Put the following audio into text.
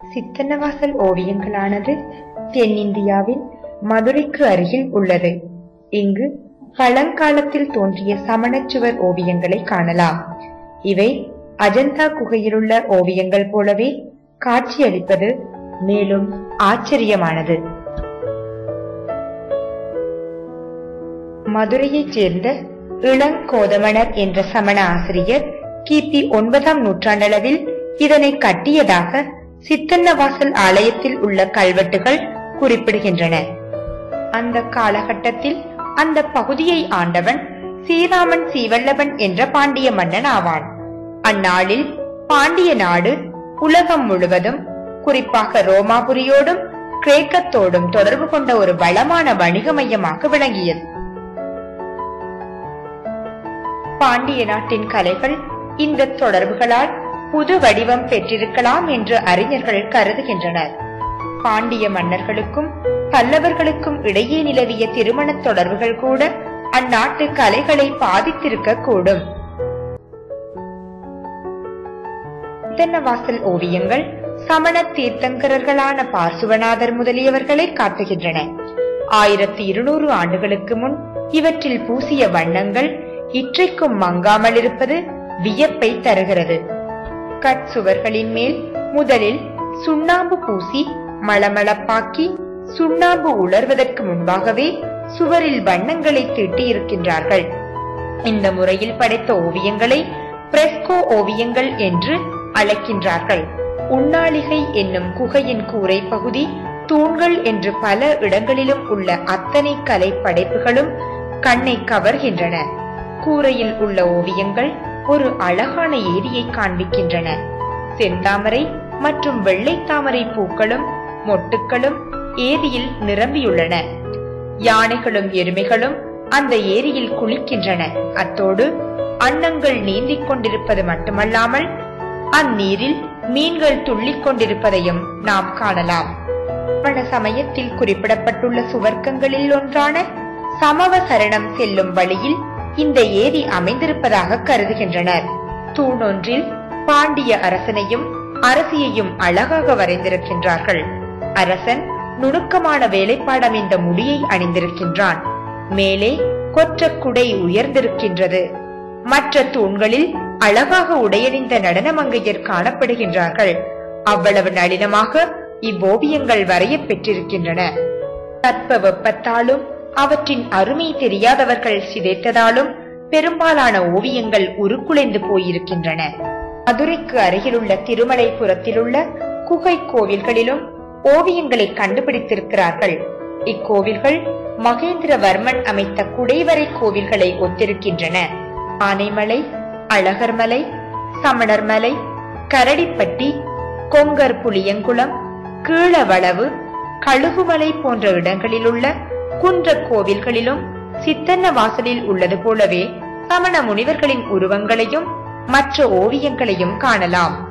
சித்தன்னவாசல் ஓவியங்களானது தென்னிந்தியாவின் மதுரைக்கு அருகில் உள்ளது. இங்கு பழங்காலத்தில் தோன்றிய சமணச்சுவர் ஓவியங்களை காணலாம். இவை அஜந்தா குகையிலுள்ள ஓவியங்கள் போலவே காட்சியளிப்பது மேலும் ஆச்சரியமானது. மதுரையைச் சேர்ந்த இளங்கோதமணர் என்ற சமண ஆசிரியர் கிபி ஒன்பதாம் நூற்றாண்டளவில் இதனை கட்டியதாக சித்தன்னவாசல் ஆலயத்தில் உள்ள கல்வெட்டுகள் குறிப்பிடுகின்றன. அந்த காலகட்டத்தில் அந்த பகுதியை ஆண்டவன் ஸ்ரீராமன் சீவல்லவன் என்ற பாண்டிய மன்னன் ஆவான். அந்நாளில் பாண்டிய நாடு உலகம் முழுவதும் குறிப்பாக ரோமாபுரியோடும் கிரேக்கத்தோடும் தொடர்பு கொண்ட ஒரு வளமான வணிக மையமாக விளங்கியது. பாண்டிய நாட்டின் கலைகள் இந்த தொடர்புகளால் புது வடிவம் பெற்றிருக்கலாம் என்று அறிஞர்கள் கருதுகின்றனர். பாண்டிய மன்னர்களுக்கும் பல்லவர்களுக்கும் இடையே நிலவிய திருமண தொடர்புகள் கூட அந்நாட்டு கலைகளை பாதித்திருக்க கூடும். தென்னவாசல் ஓவியங்கள் சமண தீர்த்தங்கரர்களான பார்சுவநாதர் முதலியவர்களை காட்டுகின்றன. ஆயிரத்தி இருநூறு ஆண்டுகளுக்கு முன் இவற்றில் பூசிய வண்ணங்கள் இற்றைக்கும் மங்காமல் இருப்பது வியப்பை தருகிறது. கட்சுவர்களின் மேல் முதலில் சுண்ணாம்பு பூசி மளமளப்பாக்கி சுண்ணாம்பு உலர்வதற்கு முன்பாகவே சுவரில் வண்ணங்களை தீட்டியிருக்கின்றார்கள். இந்த முறையில் படைத்த ஓவியங்களை பிரெஸ்கோ ஓவியங்கள் என்று அழைக்கின்றார்கள். உண்ணாளிகை என்னும் குகையின் கூரை பகுதி தூண்கள் என்று பல இடங்களிலும் உள்ள அத்தனை கலை படைப்புகளும் கண்ணை கவர்கின்றன. கூரையில் உள்ள ஓவியங்கள் ஒரு அழகான ஏரியை காண்பிக்கின்றன. செந்தாமரை மற்றும் வெள்ளை தாமரை பூக்களும் மொட்டுக்களும் ஏரியில் நிரம்பியுள்ளன. யானைகளும் எருமைகளும் அந்த ஏரியில் குளிக்கின்றன. அத்தோடு அன்னங்கள் நீந்திக் கொண்டிருப்பது மட்டுமல்லாமல் அந்நீரில் மீன்கள் துள்ளிக் கொண்டிருப்பதையும் நாம் காணலாம். பல சமயத்தில் குறிப்பிடப்பட்டுள்ள சுவர்க்கங்களில் ஒன்றான சமவ சரணம் செல்லும் வழியில் இந்த ஏரி அமைந்திருப்பதாக கருதுகின்றனர். தூணொன்றில் பாண்டிய அரசனையும் அரசியையும் அழகாக வரைந்திருக்கின்றார்கள். அரசன் நுணுக்கமான வேலைப்பாடம் இந்த முடியை அணிந்திருக்கின்றான். மேலே கொற்ற குடை உயர்ந்திருக்கின்றது. மற்ற தூண்களில் அழகாக உடையணிந்த நடனமங்கையர் காணப்படுகின்றார்கள். அவ்வளவு நளினமாக இவ்வோவியங்கள் வரைய பெற்றிருக்கின்றன. தட்ப வெப்பத்தாலும் அவற்றின் அருமை தெரியாதவர்கள் சிதைத்ததாலும் பெரும்பாலான ஓவியங்கள் உருக்குலைந்து போயிருக்கின்றன. மதுரைக்கு அருகிலுள்ள திருமலைபுரத்திலுள்ள குகை கோவில்களிலும் ஓவியங்களை கண்டுபிடித்திருக்கிறார்கள். இக்கோவில்கள் மகேந்திரவர்மன் அமைத்த குடைவரை கோவில்களை ஒத்திருக்கின்றன. ஆனைமலை அழகர்மலை சமணர்மலை கரடிப்பட்டி கொங்கர் புளியங்குளம் கீழவளவு கழுகுமலை போன்ற இடங்களிலுள்ள குன்ற கோவில்களிலும் சித்தன்ன வாசலில் உள்ளது போலவே சமண முனிவர்களின் உருவங்களையும் மற்ற ஓவியங்களையும் காணலாம்.